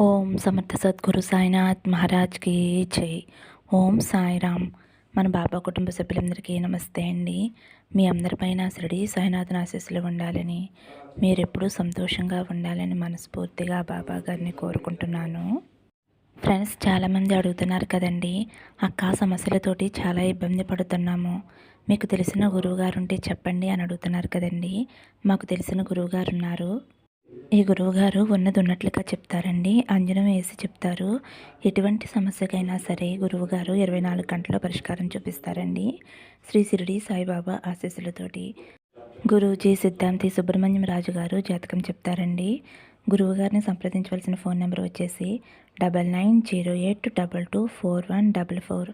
ఓం సమర్థ సద్గురు సాయినాథ్ మహారాజ్కి జై. ఓం సాయిరామ్ మన బాబా కుటుంబ సభ్యులందరికీ నమస్తే అండి. మీ అందరిపైన శిరిడి సాయినాథన్ ఆశీస్సులు ఉండాలని మీరెప్పుడూ సంతోషంగా ఉండాలని మనస్ఫూర్తిగా బాబా గారిని కోరుకుంటున్నాను. ఫ్రెండ్స్ చాలామంది అడుగుతున్నారు కదండి అక్క సమస్యలతోటి చాలా ఇబ్బంది పడుతున్నాము. మీకు తెలిసిన గురువుగారు ఉంటే చెప్పండి అని అడుగుతున్నారు కదండి. మాకు తెలిసిన గురువుగారు ఉన్నారు ఈ గురువుగారు ఉన్నది ఉన్నట్లుగా చెప్తారండి. అంజనం వేసి చెప్తారు. ఎటువంటి సమస్యకైనా సరే గురువుగారు ఇరవై నాలుగు గంటల పరిష్కారం చూపిస్తారండి. శ్రీ సిరిడి సాయిబాబా ఆశీస్సులతోటి. గురూజీ సిద్ధాంతి సుబ్రహ్మణ్యం రాజు గారు జాతకం చెప్తారండి. గురువుగారిని సంప్రదించవలసిన ఫోన్ నెంబర్ వచ్చేసి double nine zero eight double two four one double four.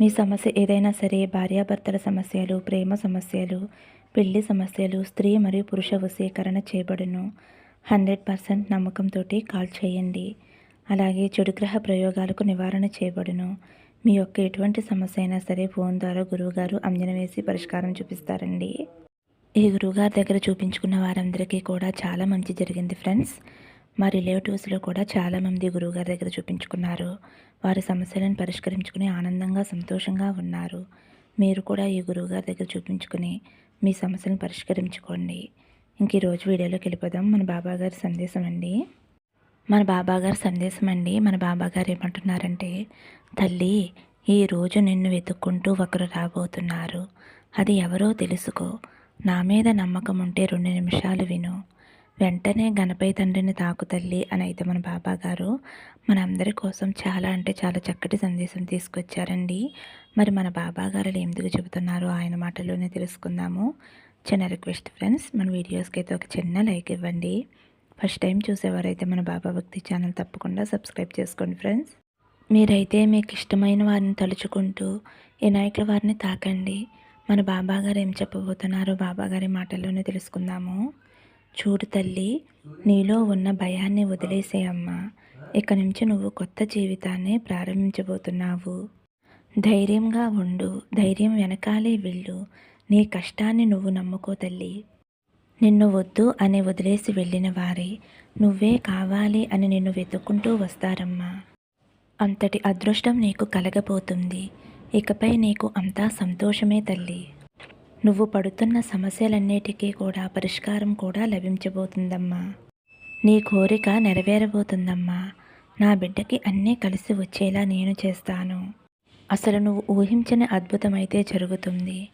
మీ సమస్య ఏదైనా సరే భార్యాభర్తల సమస్యలు ప్రేమ సమస్యలు పెళ్ళి సమస్యలు స్త్రీ మరియు పురుష వశీకరణ చేయబడును. హండ్రెడ్ పర్సెంట్ నమ్మకంతో కాల్ చేయండి. అలాగే చెడు గ్రహ ప్రయోగాలకు నివారణ చేయబడును. మీ యొక్క ఎటువంటి సమస్య అయినా సరే ఫోన్ ద్వారా గురువుగారు అంజన వేసి పరిష్కారం చూపిస్తారండి. ఈ గురువుగారి దగ్గర చూపించుకున్న వారందరికీ కూడా చాలా మంచి జరిగింది ఫ్రెండ్స్. మా రిలేటివ్స్లో కూడా చాలామంది గురువుగారి దగ్గర చూపించుకున్నారు. వారి సమస్యలను పరిష్కరించుకుని ఆనందంగా సంతోషంగా ఉన్నారు. మీరు కూడా ఈ గురువుగారి దగ్గర చూపించుకుని మీ సమస్యలను పరిష్కరించుకోండి. ఇంక ఈరోజు వీడియోలోకి వెళ్ళిపోదాం. మన బాబాగారి సందేశం అండి. మన బాబాగారి సందేశం అండి. మన బాబాగారు ఏమంటున్నారంటే తల్లి ఈరోజు నిన్ను వెతుక్కుంటూ ఒకరు రాబోతున్నారు. అది ఎవరో తెలుసుకో. నా మీద నమ్మకం ఉంటే రెండు నిమిషాలు విను. వెంటనే గణపై తండ్రిని తాకు తల్లి అని అయితే మన బాబా గారు మనందరి కోసం చాలా అంటే చాలా చక్కటి సందేశం తీసుకొచ్చారండి. మరి మన బాబా గారు ఎందుకు చెబుతున్నారో ఆయన మాటలోనే తెలుసుకుందాము. చిన్న రిక్వెస్ట్ ఫ్రెండ్స్ మన వీడియోస్కి అయితే ఒక చిన్న లైక్ ఇవ్వండి. ఫస్ట్ టైం చూసేవారైతే మన బాబా భక్తి ఛానల్ తప్పకుండా సబ్స్క్రైబ్ చేసుకోండి ఫ్రెండ్స్ మీరైతే మీకు ఇష్టమైన వారిని తలుచుకుంటూ వినాయకుల వారిని తాకండి. మన బాబా గారు ఏం చెప్పబోతున్నారో బాబా గారి మాటల్లోనే తెలుసుకుందాము. చూడు తల్లి నీలో ఉన్న భయాన్ని వదిలేసేయమ్మా ఇక నుంచి నువ్వు కొత్త జీవితాన్ని ప్రారంభించబోతున్నావు. ధైర్యంగా ఉండు ధైర్యం వెనకాలే వెళ్ళు. నీ కష్టాన్ని నువ్వు నమ్ముకో తల్లి. నిన్ను వద్దు అని వదిలేసి వెళ్ళిన వారే నువ్వే కావాలి అని నిన్ను వెతుక్కుంటూ వస్తారమ్మా. అంతటి అదృష్టం నీకు కలగబోతుంది. ఇకపై నీకు అంతా సంతోషమే తల్లి. నువ్వు పడుతున్న సమస్యలన్నిటికీ కూడా పరిష్కారం కూడా లభించబోతుందమ్మా. నీ కోరిక నెరవేరబోతుందమ్మా. నా బిడ్డకి అన్నీ కలిసి వచ్చేలా నేను చేస్తాను. అసలు నువ్వు ఊహించని అద్భుతమైతే జరుగుతుంది.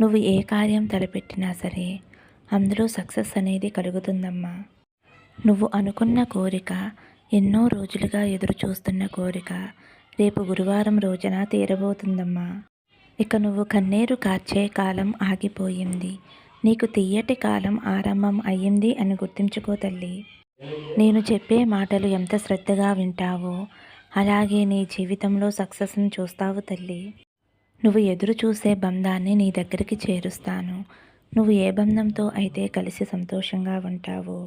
నువ్వు ఏ కార్యం తలపెట్టినా సరే అందులో సక్సెస్ అనేది కలుగుతుందమ్మా. నువ్వు అనుకున్న కోరిక ఎన్నో రోజులుగా ఎదురు చూస్తున్న కోరిక రేపు గురువారం రోజున తీరబోతుందమ్మా. ఇక నువ్వు కన్నీరు కార్చే కాలం ఆగిపోయింది. నీకు తీయటి కాలం ఆరంభం అయ్యింది అని గుర్తుంచుకో తల్లి. నేను చెప్పే మాటలు ఎంత శ్రద్ధగా వింటావో అలాగే నీ జీవితంలో సక్సెస్ని చూస్తావు తల్లి. నువ్వు ఎదురు చూసే బంధాన్ని నీ దగ్గరికి చేరుస్తాను. నువ్వు ఏ బంధంతో అయితే కలిసి సంతోషంగా ఉంటావో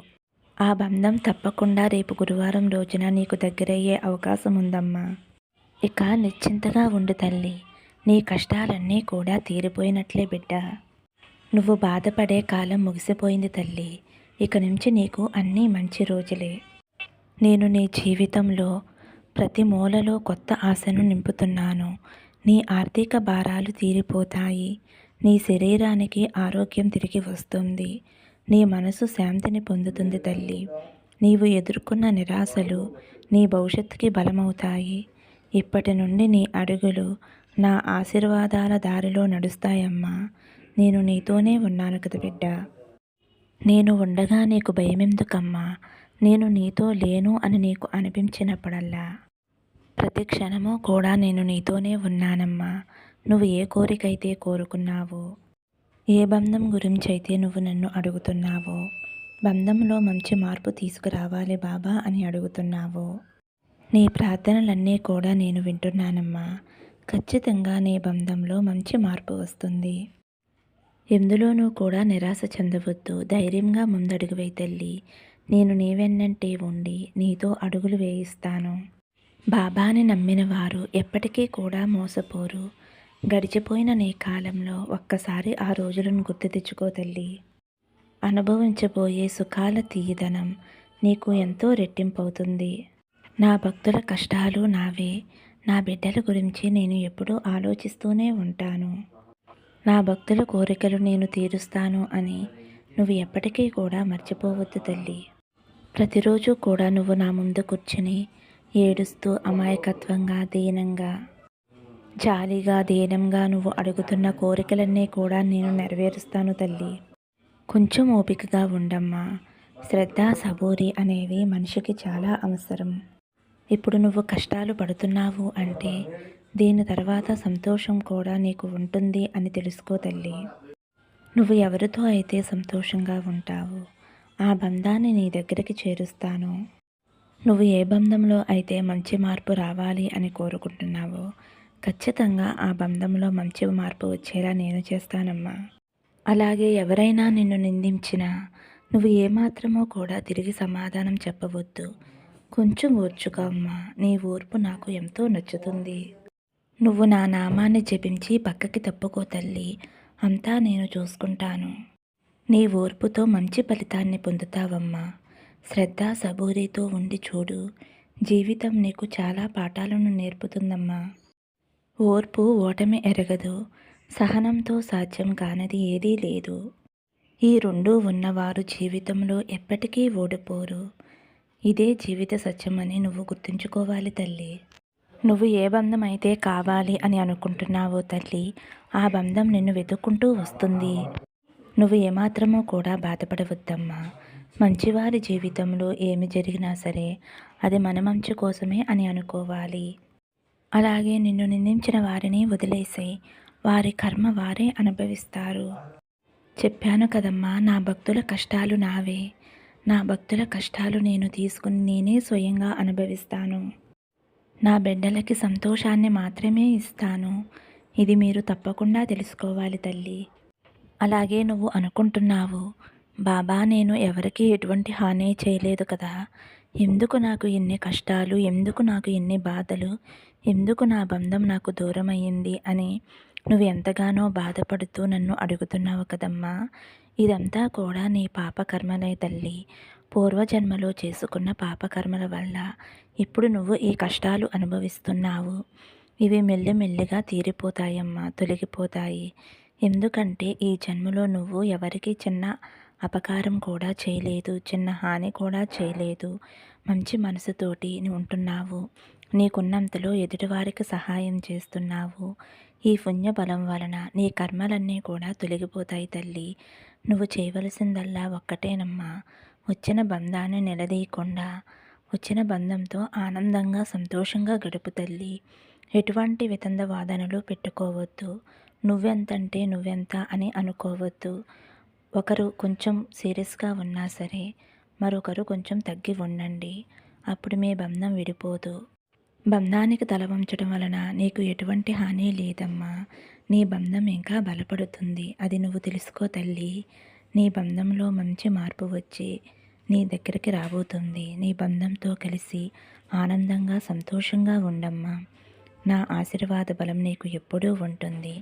ఆ బంధం తప్పకుండా రేపు గురువారం రోజున నీకు దగ్గరయ్యే అవకాశం ఉందమ్మా ఇక నిశ్చింతగా ఉండు తల్లి నీ కష్టాలన్నీ కూడా తీరిపోయినట్లే బిడ్డ. నువ్వు బాధపడే కాలం ముగిసిపోయింది తల్లి ఇక నుంచి నీకు అన్నీ మంచి రోజులే. నేను నీ జీవితంలో ప్రతి మూలలో కొత్త ఆశను నింపుతున్నాను. నీ ఆర్థిక భారాలు తీరిపోతాయి. నీ శరీరానికి ఆరోగ్యం తిరిగి వస్తుంది. నీ మనసు శాంతిని పొందుతుంది తల్లి. నీవు ఎదుర్కొన్న నిరాశలు నీ భవిష్యత్తుకి బలమవుతాయి. ఇప్పటి నుండి నీ అడుగులు నా ఆశీర్వాదాల దారిలో నడుస్తాయమ్మా. నేను నీతోనే ఉన్నాను కదా బిడ్డ. నేను ఉండగా నీకు భయమెందుకమ్మా? నేను నీతో లేను అని నీకు అనిపించినప్పుడల్లా ప్రతి క్షణము కూడా నేను నీతోనే ఉన్నానమ్మా. నువ్వు ఏ కోరికైతే కోరుకున్నావో ఏ బంధం గురించి అయితే నువ్వు నన్ను అడుగుతున్నావో బంధంలో మంచి మార్పు తీసుకురావాలి బాబా అని అడుగుతున్నావో నీ ప్రార్థనలన్నీ కూడా నేను వింటున్నానమ్మా. ఖచ్చితంగా నీ బంధంలో మంచి మార్పు వస్తుంది. ఎందులోనూ కూడా నిరాశ చెందవద్దు. ధైర్యంగా ముందడుగు వేయి తల్లి. నేను నీవెన్నంటే ఉండి నీతో అడుగులు వేయిస్తాను. బాబాని నమ్మిన వారు ఎప్పటికీ కూడా మోసపోరు. గడిచిపోయిన నీ కాలంలో ఒక్కసారి ఆ రోజులను గుర్తు తెచ్చుకో తల్లి. అనుభవించబోయే సుఖాల తీయదనం నీకు ఎంతో రెట్టింపవుతుంది. నా భక్తుల కష్టాలు నావే. నా బిడ్డల గురించి నేను ఎప్పుడూ ఆలోచిస్తూనే ఉంటాను. నా భక్తుల కోరికలు నేను తీరుస్తాను అని నువ్వు ఎప్పటికీ కూడా మర్చిపోవద్దు తల్లి. ప్రతిరోజు కూడా నువ్వు నా ముందు కూర్చుని ఏడుస్తూ అమాయకత్వంగా దీనంగా జాలిగా దీనంగా నువ్వు అడుగుతున్న కోరికలన్నీ కూడా నేను నెరవేరుస్తాను తల్లి. కొంచెం ఓపికగా ఉండమ్మా. శ్రద్ధ సబూరి అనేవి మనిషికి చాలా అవసరం. ఇప్పుడు నువ్వు కష్టాలు పడుతున్నావు అంటే దీని తర్వాత సంతోషం కూడా నీకు ఉంటుంది అని తెలుసుకో తల్లి. నువ్వు ఎవరితో అయితే సంతోషంగా ఉంటావు ఆ బంధాన్ని నీ దగ్గరికి చేరుస్తాను. నువ్వు ఏ బంధంలో అయితే మంచి మార్పు రావాలి అని కోరుకుంటున్నావో ఖచ్చితంగా ఆ బంధంలో మంచి మార్పు వచ్చేలా నేను చేస్తానమ్మా. అలాగే ఎవరైనా నిన్ను నిందించినా నువ్వు ఏమాత్రమో కూడా తిరిగి సమాధానం చెప్పవద్దు. కొంచెం ఓర్చుగా అమ్మా నీ ఓర్పు నాకు ఎంతో నచ్చుతుంది. నువ్వు నా నామాన్ని జపించి పక్కకి తప్పుకో తల్లి అంతా నేను చూసుకుంటాను. నీ ఓర్పుతో మంచి ఫలితాన్ని పొందుతావమ్మా. శ్రద్ధ సబూరితో ఉండి చూడు. జీవితం నీకు చాలా పాఠాలను నేర్పుతుందమ్మా. ఓర్పు ఓటమి ఎరగదు. సహనంతో సాధ్యం కానిది ఏదీ లేదు. ఈ రెండూ ఉన్నవారు జీవితంలో ఎప్పటికీ ఓడిపోరు. ఇదే జీవిత సత్యమని నువ్వు గుర్తుంచుకోవాలి తల్లి. నువ్వు ఏ బంధం అయితే కావాలి అని అనుకుంటున్నావో తల్లి ఆ బంధం నిన్ను వెతుక్కుంటూ వస్తుంది. నువ్వు ఏమాత్రమో కూడా బాధపడవద్దమ్మా. మంచివారి జీవితంలో ఏమి జరిగినా సరే అది మన మంచి కోసమే అని అనుకోవాలి. అలాగే నిన్ను నిందించిన వారిని వదిలేసి వారి కర్మ వారే అనుభవిస్తారు. చెప్పాను కదమ్మా నా భక్తుల కష్టాలు నావే. నా భక్తుల కష్టాలు నేను తీసుకుని నేనే స్వయంగా అనుభవిస్తాను. నా బిడ్డలకి సంతోషాన్ని మాత్రమే ఇస్తాను. ఇది మీరు తప్పకుండా తెలుసుకోవాలి తల్లి. అలాగే నువ్వు అనుకుంటున్నావు బాబా నేను ఎవరికి ఎటువంటి హాని చేయలేదు కదా. ఎందుకు నాకు ఎన్ని కష్టాలు? ఎందుకు నాకు ఎన్ని బాధలు? ఎందుకు నా బంధం నాకు దూరం అయ్యింది అని నువ్వు ఎంతగానో బాధపడుతూ నన్ను అడుగుతున్నావు కదమ్మా. ఇదంతా కూడా నీ పాపకర్మలే తల్లి. పూర్వజన్మలో చేసుకున్న పాపకర్మల వల్ల ఇప్పుడు నువ్వు ఈ కష్టాలు అనుభవిస్తున్నావు. ఇవి మెల్లిమెల్లిగా తీరిపోతాయమ్మా తొలగిపోతాయి. ఎందుకంటే ఈ జన్మలో నువ్వు ఎవరికి చిన్న అపకారం కూడా చేయలేదు చిన్న హాని కూడా చేయలేదు. మంచి మనసుతోటి ఉంటున్నావు. నీకున్నంతలో ఎదుటివారికి సహాయం చేస్తున్నావు. ఈ పుణ్య బలం వలన నీ కర్మలన్నీ కూడా తొలగిపోతాయి తల్లి. నువ్వు చేయవలసిందల్లా ఒక్కటేనమ్మా. వచ్చిన బంధాన్ని నిలదీయకుండా వచ్చిన బంధంతో ఆనందంగా సంతోషంగా గడుపు తల్లి. ఎటువంటి వితంద వాదనలు పెట్టుకోవద్దు. నువ్వెంతంటే నువ్వెంత అని అనుకోవద్దు. ఒకరు కొంచెం సీరియస్గా ఉన్నా సరే మరొకరు కొంచెం తగ్గి ఉండండి. అప్పుడు మీ బంధం విడిపోదు. బంధానికి తల వంచడం వలన నీకు ఎటువంటి హాని లేదమ్మా. నీ బంధం ఇంకా బలపడుతుంది. అది నువ్వు తెలుసుకో తల్లి. నీ బంధంలో మంచి మార్పు వచ్చి నీ దగ్గరికి రాబోతుంది. నీ బంధంతో కలిసి ఆనందంగా సంతోషంగా ఉండమ్మా. నా ఆశీర్వాద బలం నీకు ఎప్పుడూ ఉంటుంది.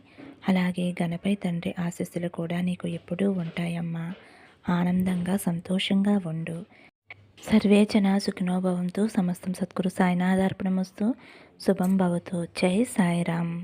అలాగే గణపై తండ్రి ఆశీస్సులు కూడా నీకు ఎప్పుడూ ఉంటాయమ్మా. ఆనందంగా సంతోషంగా ఉండు. సర్వే జన సుఖినోభవంతో సమస్తం సద్గురు సాయినాథార్పణమస్తు. శుభం భవతు. జై సాయిరామ్.